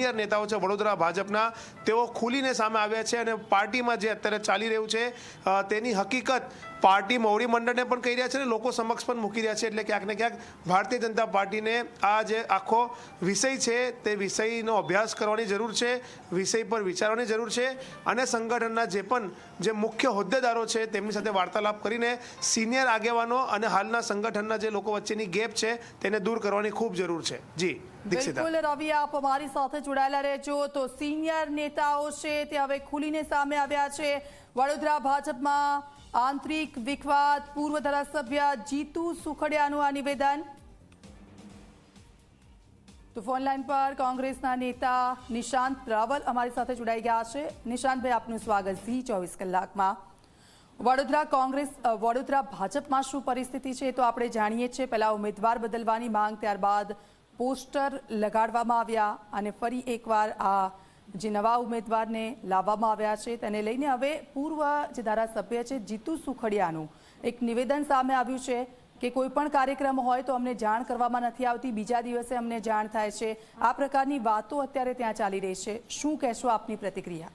Senior નેતાઓ છે વડોદરા ભાજપના, તેઓ ખુલીને સામે આવ્યા છે અને પાર્ટીમાં જે અત્યારે ચાલી રહ્યું છે તેની હકીકત પાર્ટી મોવડી મંડળને પણ કહી રહ્યા છે અને લોકો સમક્ષ પણ મૂકી રહ્યા છે. એટલે ક્યાંક ને ક્યાંક ભારતીય જનતા પાર્ટીને આ જે આખો વિષય છે તે વિષયનો અભ્યાસ કરવાની જરૂર છે, વિષય પર વિચારવાની જરૂર છે અને સંગઠનના જે પણ જે મુખ્ય હોદ્દેદારો છે, તેમની સાથે વાર્તાલાપ કરીને સિનિયર આગેવાનો અને હાલના સંગઠનના જે લોકો વચ્ચેની ગેપ છે, તેને દૂર કરવાની ખૂબ જરૂર છે. જી બિલકુલ, રવિ, આપ અમારી સાથે જોડાયેલા રહેજો. તો સિનિયર નેતાઓ છે, તે હવે ખુલીને સામે આવ્યા છે. વડોદરા ભાજપમાં આંતરિક વિખવાદ, પૂર્વ ધારાસભ્ય જીતુ સુખડિયાનું આ નિવેદન. તો ફોન લાઈન પર કોંગ્રેસના નેતા નિશાંત રાવલ અમારી સાથે જોડાઈ ગયા છે. નિશાંતભાઈ, આપનું સ્વાગત ઝી ચોવીસ કલાકમાં. વડોદરા કોંગ્રેસ વડોદરા ભાજપમાં શું પરિસ્થિતિ છે તો આપણે જાણીએ છીએ પહેલા ઉમેદવાર બદલવાની માંગ, ત્યારબાદ પોસ્ટર લગાડવામાં આવ્યા અને ફરી એકવાર આ જે નવા ઉમેદવારને લાવવામાં આવ્યા છે તેને લઈને હવે પૂર્વ જે ધારાસભ્ય છે જીતુ સુખડિયાનું એક નિવેદન સામે આવ્યું છે. કે કોઈ પણ કાર્યક્રમ હોય તો અમને જાણ કરવામાં નથી આવતી. બીજા દિવસે અમને જાણ થાય છે. આ પ્રકારની વાતો અત્યારે ત્યાં ચાલી રહી છે. શું કહેશો આપની પ્રતિક્રિયા?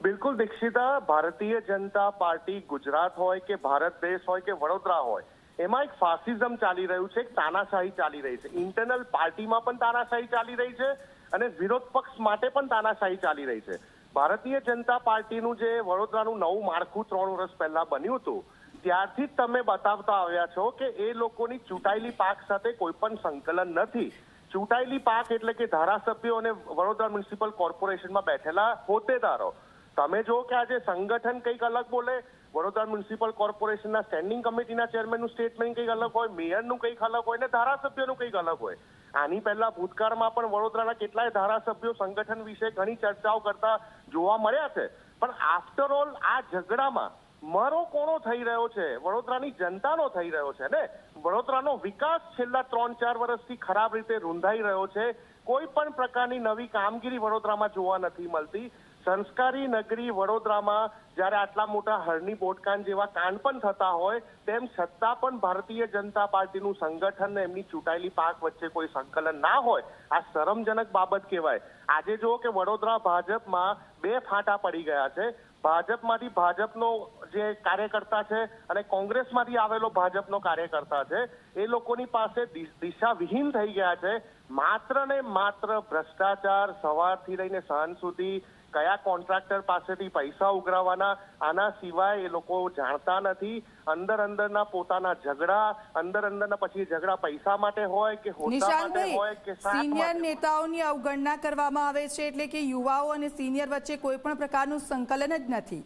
બિલકુલ દીક્ષિતા, ભારતીય જનતા પાર્ટી ગુજરાત હોય કે ભારત દેશ હોય કે વડોદરા હોય, એમાં એક ફાસિઝમ ચાલી રહ્યું છે, એક તાનાશાહી ચાલી રહી છે. ઇન્ટરનલ પાર્ટીમાં પણ તાનાશાહી ચાલી રહી છે અને વિરોધ પક્ષ માટે પણ તાનાશાહી ચાલી રહી છે. ભારતીય જનતા પાર્ટીનું જે વડોદરાનું નવું માળખું ત્રણ વર્ષ પહેલા બન્યું હતું ત્યારથી જ તમે બતાવતા આવ્યા છો કે એ લોકોની ચૂંટાયેલી પાક સાથે કોઈ પણ સંકલન નથી. ચૂંટાયેલી પાક એટલે કે ધારાસભ્યો અને વડોદરા મ્યુનિસિપલ કોર્પોરેશનમાં બેઠેલા હોદ્દેદારો. તમે જો કે આજે સંગઠન કંઈક અલગ બોલે, વડોદરા મ્યુનિસિપલ કોર્પોરેશનના સ્ટેન્ડિંગ કમિટીના ચેરમેનનું સ્ટેટમેન્ટ કંઈક અલગ હોય, મેયરનું કંઈક અલગ હોય ને ધારાસભ્યનું કંઈક અલગ હોય. આની પહેલા ભૂતકાળમાં પણ વડોદરાના કેટલાય ધારાસભ્યો સંગઠન વિશે ઘણી ચર્ચાઓ કરતા જોવા મળ્યા છે. પણ આફ્ટર ઓલ આ ઝઘડામાં મરો કોનો થઈ રહ્યો છે? વડોદરાની જનતાનો થઈ રહ્યો છે, ને? વડોદરાનો વિકાસ છેલ્લા ત્રણ ચાર વર્ષથી ખરાબ રીતે રૂંધાઈ રહ્યો છે. કોઈ પણ પ્રકારની નવી કામગીરી વડોદરામાં જોવા નથી મળતી. સંસ્કારી નગરી વડોદરામાં જ્યારે આટલા મોટા હરની બોટકાન જેવા કાંડ પણ થતા હોય, તેમ છતાં પણ ભારતીય જનતા પાર્ટીનું સંગઠન ને એમની ચૂંટાયેલી પાક વચ્ચે કોઈ સંકલન ના હોય, આ શરમજનક બાબત કહેવાય. આજે જુઓ કે વડોદરા ભાજપમાં બે ફાંટા પડી ગયા છે. ભાજપમાંથી ભાજપનો જે કાર્યકર્તા છે અને કોંગ્રેસમાંથી આવેલો ભાજપનો કાર્યકર્તા છે, એ લોકોની પાસે દિશાવિહીન થઈ ગયા છે. માત્ર ને માત્ર ભ્રષ્ટાચાર સવારથી લઈને સાંજ સુધી કયા કોન્ટ્રાક્ટર પાસેથી પૈસા ઉઘરાવવાના આના સિવાય એ લોકો જાણતા નથી. અંદર અંદરના પોતાના ઝઘડા અંદર અંદરના પછી ઝઘડા પૈસા માટે હોય કે હોય કે સિનિયર નેતાઓની અવગણના કરવામાં આવે છે એટલે કે યુવાઓ અને સિનિયર વચ્ચે કોઈ પણ પ્રકારનું સંકલન જ નથી.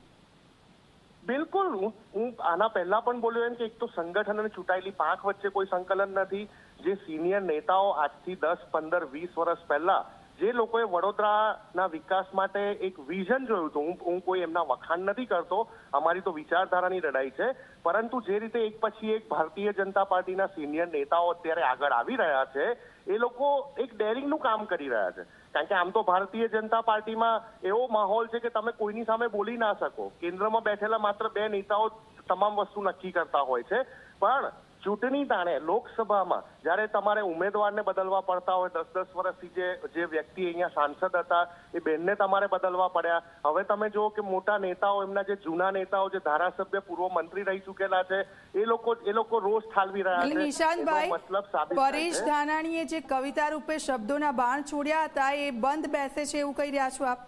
બિલકુલ. હું હું આના પહેલા પણ બોલ્યો એમ કે એક તો સંગઠન અને ચૂંટાયેલી પાંખ વચ્ચે કોઈ સંકલન નથી. જે સિનિયર નેતાઓ આજથી દસ પંદર વીસ વર્ષ પહેલા જે લોકોએ વડોદરાના વિકાસ માટે એક વિઝન જોયું હતું, હું હું કોઈ એમના વખાણ નથી કરતો, અમારી તો વિચારધારાની લડાઈ છે, પરંતુ જે રીતે એક પછી એક ભારતીય જનતા પાર્ટીના સિનિયર નેતાઓ અત્યારે આગળ આવી રહ્યા છે, એ લોકો એક ડેરિંગનું કામ કરી રહ્યા છે. કારણ કે આમ તો ભારતીય જનતા પાર્ટીમાં એવો માહોલ છે કે તમે કોઈની સામે બોલી ના શકો. કેન્દ્રમાં બેઠેલા માત્ર બે નેતાઓ તમામ વસ્તુ નક્કી કરતા હોય છે, પણ ચૂંટણી તાણે લોકસભામાં જ્યારે તમારે ઉમેદવારને બદલવા પડતા હોય દસ દસ વર્ષથી જે જે વ્યક્તિ અહીંયા સાંસદ હતા એ બેનને તમારે બદલવા પડ્યા. હવે તમે જુઓ કે મોટા નેતાઓ એમના જે જૂના નેતાઓ જે ધારાસભ્ય પૂર્વ મંત્રી રહી ચૂકેલા છે એ લોકો એ લોકો રોષ ઠાલવી રહ્યા છે. નિશાંતભાઈ મતલબ પરેશ ધાનાણીએ જે કવિતા રૂપે શબ્દોના બાણ છોડ્યા હતા એ બંધ બેસે છે એવું કહી રહ્યા છો આપ?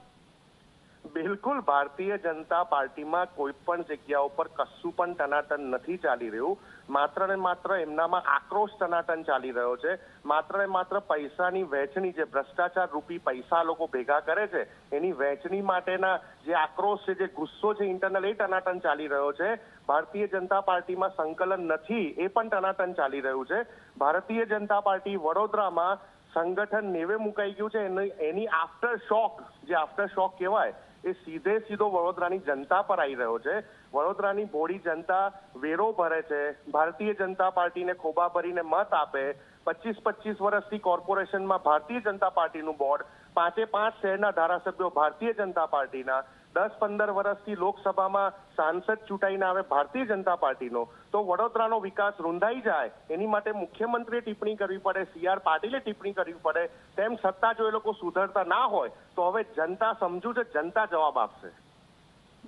બિલકુલ ભારતીય જનતા પાર્ટીમાં કોઈ પણ જગ્યા ઉપર કશું પણ ટનાટન નથી ચાલી રહ્યું. માત્ર ને માત્ર એમનામાં આક્રોશ ટનાટન ચાલી રહ્યો છે. માત્ર ને માત્ર પૈસાની વહેંચણી જે ભ્રષ્ટાચાર રૂપી પૈસા લોકો ભેગા કરે છે, એની વહેંચણી માટેના જે આક્રોશ છે, જે ગુસ્સો છે ઇન્ટરનલ એ ટનાટન ચાલી રહ્યો છે. ભારતીય જનતા પાર્ટીમાં સંકલન નથી, એ પણ ટનાટન ચાલી રહ્યું છે. ભારતીય જનતા પાર્ટી વડોદરામાં સંગઠન નેવે મુકાઈ ગયું છે. એની આફ્ટર શોક જે આફ્ટર શોક કહેવાય, એ સીધે સીધો વડોદરાની જનતા પર આવી રહ્યો છે. વડોદરાની ભોળી જનતા વેરો ભરે છે. ભારતીય જનતા પાર્ટીને ખોબા ભરીને મત આપે. પચીસ પચીસ વર્ષથી કોર્પોરેશનમાં ભારતીય જનતા પાર્ટીનું બોર્ડ. પાંચે પાંચ શહેરના ધારાસભ્યો ભારતીય જનતા પાર્ટીના. દસ પંદર વર્ષથી લોકસભામાં સાંસદ ચૂંટાઈને આવે ભારતીય જનતા પાર્ટીનો, તો વડોદરાનો વિકાસ રૂંધાઈ જાય, એની માટે મુખ્યમંત્રીએ ટિપ્પણી કરવી પડે, સી આર પાટીલે ટિપ્પણી કરવી પડે, તેમ છતાં જો એ લોકો સુધરતા ના હોય, તો હવે જનતા સમજુ છે, જનતા જવાબ આપશે.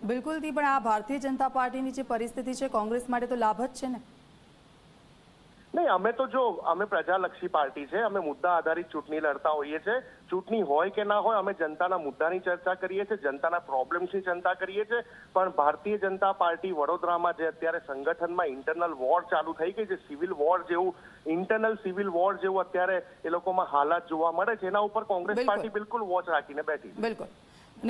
બિલકુલથી પણ આ ભારતીય જનતા પાર્ટીની જે પરિસ્થિતિ છે, કોંગ્રેસ માટે તો લાભ જ છે ને? નહીં અમે તો જો અમે પ્રજાલક્ષી પાર્ટી છે અમે મુદ્દા આધારિત ચૂંટણી લડતા હોઈએ છીએ ચૂંટણી હોય કે ના હોય અમે જનતાના મુદ્દાની ચર્ચા કરીએ છીએ જનતાના પ્રોબ્લેમ્સની ચિંતા કરીએ છીએ. પણ ભારતીય જનતા પાર્ટી વડોદરામાં જે અત્યારે સંગઠનમાં ઇન્ટરનલ વોર ચાલુ થઈ ગઈ છે સિવિલ વોર જેવું ઇન્ટરનલ સિવિલ વોર જેવું અત્યારે એ લોકોમાં હાલાત જોવા મળે છે. એના ઉપર કોંગ્રેસ પાર્ટી બિલકુલ વોચ રાખીને બેઠી બિલકુલ.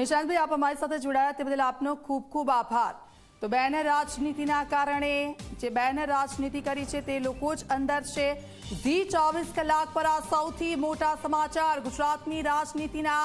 નિશાંતભાઈ આપ અમારી સાથે જોડાયા તે બદલ આપનો ખૂબ ખૂબ આભાર. તો બેનર રાજનીતિના કારણે જે બેનર રાજનીતિ કરી છે તે લોકો જ અંદર છે. ધી ચોવીસ કલાક પર આ સૌથી મોટા સમાચાર ગુજરાતની રાજનીતિના